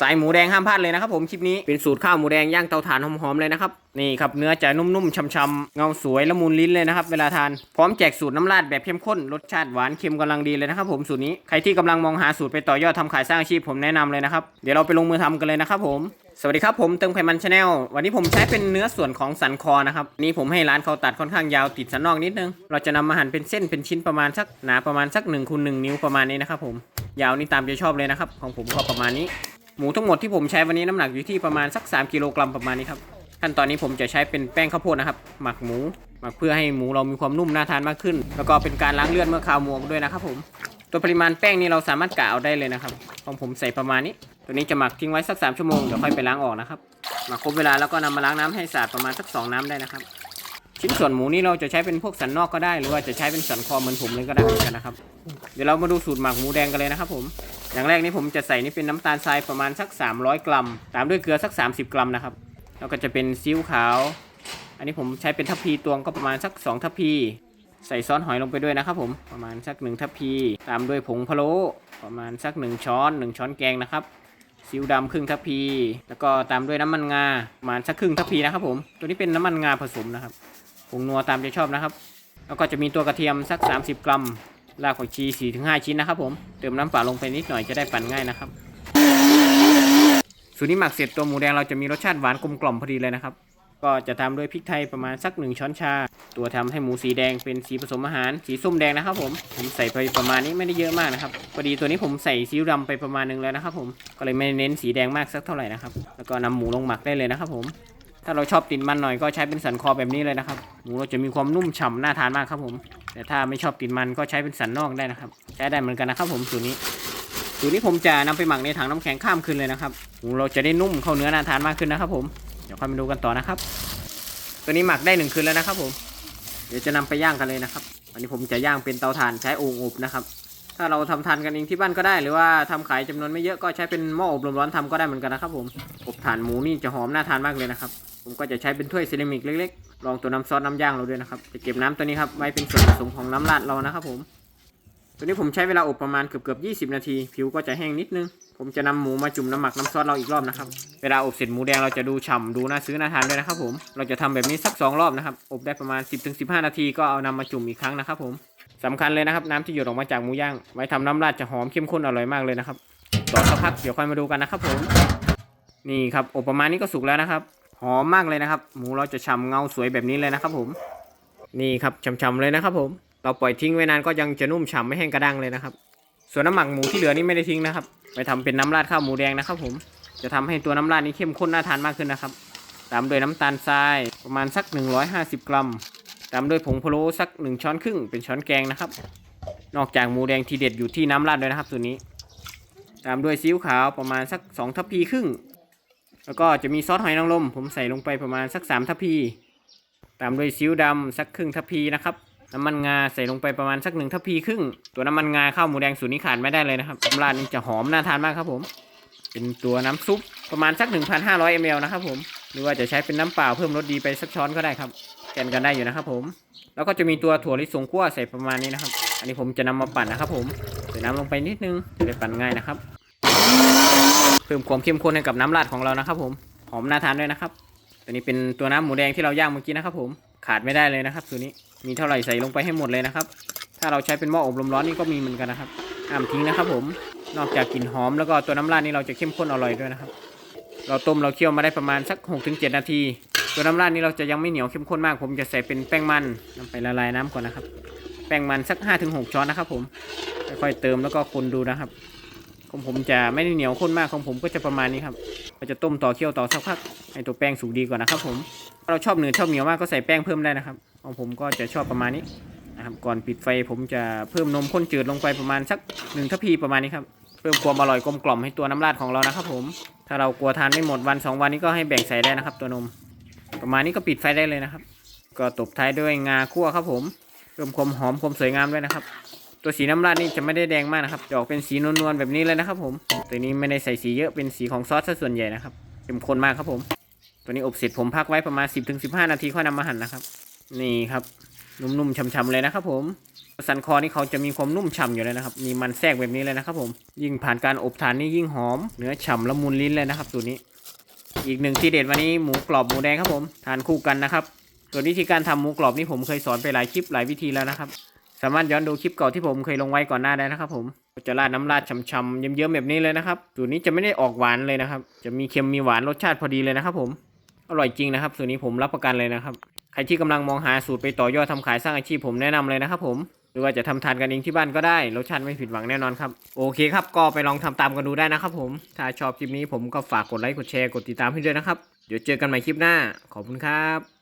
สายหมูแดงห้ามพลาดเลยนะครับผมคลิปนี้เป็นสูตรข้าวหมูแดงย่างเตาถ่านหอมๆเลยนะครับนี่ครับเนื้อจะนุ่มๆช่ำๆเงาสวยละมุนลิ้นเลยนะครับเวลาทานพร้อมแจกสูตรน้ำราดแบบเข้มข้นรสชาติหวานเค็มกำลังดีเลยนะครับผมสูตรนี้ใครที่กำลังมองหาสูตรไปต่อยอดทำขายสร้างอาชีพผมแนะนำเลยนะครับเดี๋ยวเราไปลงมือทำกันเลยนะครับผมสวัสดีครับผมเติมไขมันชาแนลวันนี้ผมใช้เป็นเนื้อส่วนของสันคอนะครับนี่ผมให้ร้านเขาตัดค่อนข้างยาวติดสันนอกนิดนึง เราจะนำมาหั่นเป็นเส้นเป็นชิ้นประมาณสักหนาประมาณสัก1นคูณหนิ้วประมาณนี้นะครับผมยาวนี่ตามใจชอบเลยนะครับของผมก็ประมาณนี้ หมูทั้งหมดที่ผมใช้วันนี้น้ำหนักอยู่ที่ประมาณสัก 3 กิโลกรัมประมาณนี้ครับขั้นตอนนี้ผมจะใช้เป็นแป้งข้าวโพดนะครับ หมักหมูหมักเพื่อให้หมูเรามีความนุ่มน่าทานมากขึ้น แล้วก็เป็นการล้างเลือดเมื่อคาวหมูออกด้วยนะครับผมตัวปริมาณแป้งนี่เราสามารถกะเอาได้เลยนะครับของผมใส่ประมาณนี้ ตัวนี้จะหมักทิ้งไว้สัก 3 ชั่วโมงเดี๋ยวค่อยไปล้างออกนะครับหมักครบเวลาแล้วก็นำมาล้างน้ำให้สะอาดประมาณสัก 2 น้ำได้นะครับชิ้นส่วนหมูนี่เราจะใช้เป็นพวกสันนอกก็ได้ หรือว่าจะใช้เป็นสันคอเหมือนผมเลยก็ได้เหมือนกันนะครับ เดี๋ยวเรามาดูสูตรหมักหมูแดงกันเลยนะครับผม อย่างแรกนี่ผมจะใส่นี่เป็นน้ำตาลทรายประมาณสัก 300 กรัม ตามด้วยเกลือสัก 30 กรัมนะครับ แล้วก็จะเป็นซีอิ๊วขาว อันนี้ผมใช้เป็นทัพพีตวงก็ประมาณสัก 2 ทัพพี ใส่ซอสหอยลงไปด้วยนะครับผม ประมาณสัก 1 ทัพพี ตามด้วยผงพะโล้ประมาณสัก 1 ช้อน 1 ช้อนแกงนะครับซีอิ๊วดำครึ่งทัพพี แล้วก็ตามด้วยน้ำมันงาประมาณสักครึ่งทัพพีนะครับผม ตัวนี้เป็นน้ำมันงาผสมนะครับผงนัวตามใจชอบนะครับ แล้วก็จะมีตัวกระเทียมสัก 30 กรัม รากผักชี4-5ชิ้นนะครับผม เติมน้ำเปล่าลงไปนิดหน่อยจะได้ปั่นง่ายนะครับ สูตรนี้หมักเสร็จตัวหมูแดงเราจะมีรสชาติหวานกลมกล่อมพอดีเลยนะครับ ก็จะตาด้วยพริกไทยประมาณสัก 1 ช้อนชา ตัวทำให้หมูสีแดงเป็นสีผสมอาหาร สีส้มแดงนะครับผม ผมใส่ไปประมาณนี้ไม่ได้เยอะมากนะครับ พอดีตัวนี้ผมใส่ซีอิ๊วดำไปประมาณนึงแล้วนะครับผม ก็เลยไม่เน้นสีแดงมากสักเท่าไหร่นะครับ แล้วก็นำหมูลงหมักได้เลยนะครับผม ถ้าเราชอบติดมันหน่อยก็ใช้เป็นสันคอแบบนี้เลยนะครับ หมูเราจะมีความนุ่มฉ่ำน่าทานมากครับผม แต่ถ้าไม่ชอบติดมันก็ใช้เป็นสันนอกได้นะครับ ใช้ได้เหมือนกันนะครับผมสูตรนี้ สูตรนี้ผมจะนำไปหมักในถังน้ำแข็งข้ามคืนเลยนะครับ หมูเราจะได้นุ่มเข้าเนื้อน่าทานมากขึ้นนะครับ ผม เดี๋ยวค่อยมาดูกันต่อนะครับ ตัวนี้หมักได้หนึ่งคืนแล้วนะครับผม เดี๋ยวจะนำไปย่างกันเลยนะครับวันนี้ผมจะย่างเป็นเตาถ่านใช้โอ่งอบนะครับ ถ้าเราทำทานกันเองที่บ้านก็ได้ หรือว่าทำขายจำนวนไม่เยอะก็ใช้เป็นหม้ออบลมร้อนทำก็ได้เหมือนกันนะครับ ผม อบถ่านหมูนี่จะหอมน่าทานมากเลยนะครับ ผมก็จะใช้เป็นถ้วยเซรามิกเล็กๆรองตัวน้ำซอสน้ำย่างเราด้วยนะครับ จะเก็บน้ำตัวนี้ครับไว้เป็นส่วนผสมของน้ำราดเรานะครับผม ตัวนี้ผมใช้เวลาอบประมาณเกือบเกือบ20นาที ผิวก็จะแห้งนิดนึง ผมจะนำหมูมาจุ่มน้ำหมักน้ำซอสเราอีกรอบนะครับ เวลาอบเสร็จหมูแดงเราจะดูฉ่ำดูน่าซื้อน่าทานด้วยนะครับผม เราจะทำแบบนี้สัก2รอบนะครับ อบได้ประมาณ 10-15 นาทีก็เอานำมาจุ่มอีกครั้งนะครับผมสำคัญเลยนะครับน้ำที่หยดออกมาจากหมูย่าง ไว้ทำน้ำราดจะหอมเข้มข้นอร่อยมากเลยนะครับต่อสักพักเดี๋ยวค่อยมาดูกันนะครับผม นี่ครับอบประมาณนี้ก็สุกแล้วนะครับ หอมมากเลยนะครับ หมูเราจะฉ่ำเงาสวยแบบนี้เลยนะครับ ผมนี่ครับฉ่ำๆเลยนะครับผมเราปล่อยทิ้งไว้นานก็ยังจะนุ่มฉ่ำไม่แห้งกระด้างเลยนะครับ ส่วนน้ำหมักหมูที่เหลือนี่ไม่ได้ทิ้งนะครับ ไปทำเป็นน้ำราดข้าวหมูแดงนะครับ ผมจะทำให้ตัวน้ำราดนี้เข้มข้นน่าทานมากขึ้นนะครับ ตามด้วยน้ำตาลทรายประมาณสัก 150 กรัม ตามด้วยผงพะโล้สัก 1 ช้อนครึ่งเป็นช้อนแกงนะครับ นอกจากหมูแดงทีเด็ดอยู่ที่น้ำราดด้วยนะครับส่วนนี้ ตามด้วยซีอิ๊วขาวประมาณสัก 2 ทัพพีครึ่ง แล้วก็จะมีซอสหอยนางรมผมใส่ลงไปประมาณสัก3ทัพพี ตามด้วยซีอิ๊วดำสักครึ่งทัพพีนะครับน้ำมันงาใส่ลงไปประมาณสักหนึ่งทัพพีครึ่ง ตัวน้ำมันงาข้าวหมูแดงสูตรนี้ขาดไม่ได้เลยนะครับน้ำราดนี่จะหอมน่าทานมากครับผม เป็นตัวน้ำซุปประมาณสัก 1,500 ml นะครับผม หรือว่าจะใช้เป็นน้ำเปล่าเพิ่มรสดีไปสักช้อนก็ได้ครับแกนกันได้อยู่นะครับผม แล้วก็จะมีตัวถั่วลิสงคั่วใส่ประมาณนี้นะครับ อันนี้ผมจะนำมาปั่นนะครับผม ใส่น้ำลงไปนิดนึงจะได้ปั่นง่ายนะครับ เพิ่มความเข้มข้นให้กับน้ำราดของเรานะครับ ผมหอมน่าทานด้วยนะครับ ตัวนี้เป็นตัวน้ำหมูแดงที่เราย่างเมื่อกี้นะครับ ผมขาดไม่ได้เลยนะครับตัวนี้มีเท่าไหร่ใส่ลงไปให้หมดเลยนะครับ ถ้าเราใช้เป็นหม้ออบลมร้อนนี่ก็มีเหมือนกันนะครับห้ามทิ้งนะครับ ผมนอกจากกลิ่นหอมแล้วก็ตัวน้ำราดนี่เราจะเข้มข้นอร่อยด้วยนะครับ เราต้มเราเคี่ยวมาได้ประมาณสัก 6-7 นาที ตัวน้ำราดนี่เราจะยังไม่เหนียวเข้มข้นมาก ผมจะใส่เป็นแป้งมันนำไปละลายน้ำก่อนนะครับ แป้งมันสัก 5-6 ช้อนนะครับ ผมค่อยๆเติมแล้วก็คนดูนะครับ ของผมจะไม่ได้เหนียวข้นมากของผมก็จะประมาณนี้ครับเราจะต้มต่อเคี่ยวต่อสักพักให้ตัวแป้งสุกดีก่อนนะครับ ผมถ้าเราชอบเนื้อชอบเหนียวมากก็ใส่แป้งเพิ่มได้นะครับของผมก็จะชอบประมาณนี้นะครับก่อนปิดไฟผมจะเพิ่มนมข้นจืดลงไปประมาณสักหนึ่งทัพพีประมาณนี้ครับเพิ่มความอร่อยกลมกล่อมให้ตัวน้ำราดของเรานะครับผมถ้าเรากลัวทานไม่หมดวันสองวันนี้ก็ให้แบ่งใส่ได้นะครับ ตัวนม ประมาณนี้ก็ปิดไฟได้เลยนะครับ ก็ตบท้ายด้วยงาคั่วครับผมเพิ่มความหอมความสวยงามด้วยนะครับ ตัวสีน้ำราดนี่จะไม่ได้แดงมากนะครับจะออกเป็นสีนวลๆแบบนี้เลยนะครับ ผม ตัวนี้ไม่ได้ใส่สีเยอะเป็นสีของซอสซะส่วนใหญ่นะครับเข้มข้นมากครับผม ตัวนี้อบเสร็จผมพักไว้ประมาณ 10-15 นาทีค่อยนำมาหั่นนะครับ นี่ครับนุ่มๆช่ำๆเลยนะครับผมสันคอนี่เขาจะมีความนุ่มฉ่ำอยู่เลยนะครับ มีมันแทรกแบบนี้เลยนะครับผม ยิ่งผ่านการอบทานนี่ยิ่งหอม เนื้อฉ่ำละมุนลิ้นเลยนะครับ ตัวนี้ อีกหนึ่งที่เด็ดวันนี้หมูกรอบหมูแดงครับผม ทานคู่กันนะครับ ส่วนวิธีการทำหมูกรอบนี่ผมเคยสอนไปหลายคลิปหลายวิธีแล้วนะครับ สามารถย้อนดูคลิปเก่าที่ผมเคยลงไว้ก่อนหน้าได้นะครับ ผมจะราดน้ำราดช่ำๆเยิ้มๆแบบนี้เลยนะครับสูตรนี้จะไม่ได้ออกหวานเลยนะครับ จะมีเค็มมีหวานรสชาติพอดีเลยนะครับ ผมอร่อยจริงนะครับ สูตรนี้ผมรับประกันเลยนะครับใครที่กำลังมองหาสูตรไปต่อยอดทำขายสร้างอาชีพผมแนะนำเลยนะครับ ผมหรือว่าจะทำทานกันเองที่บ้านก็ได้รสชาติไม่ผิดหวังแน่นอนครับโอเคครับก็ไปลองทำตามกันดูได้นะครับ ผมถ้าชอบคลิปนี้ผมก็ฝากกดไลค์กดแชร์กดติดตามให้ด้วยนะครับเดี๋ยวเจอกันใหม่คลิปหน้าขอบคุณครับ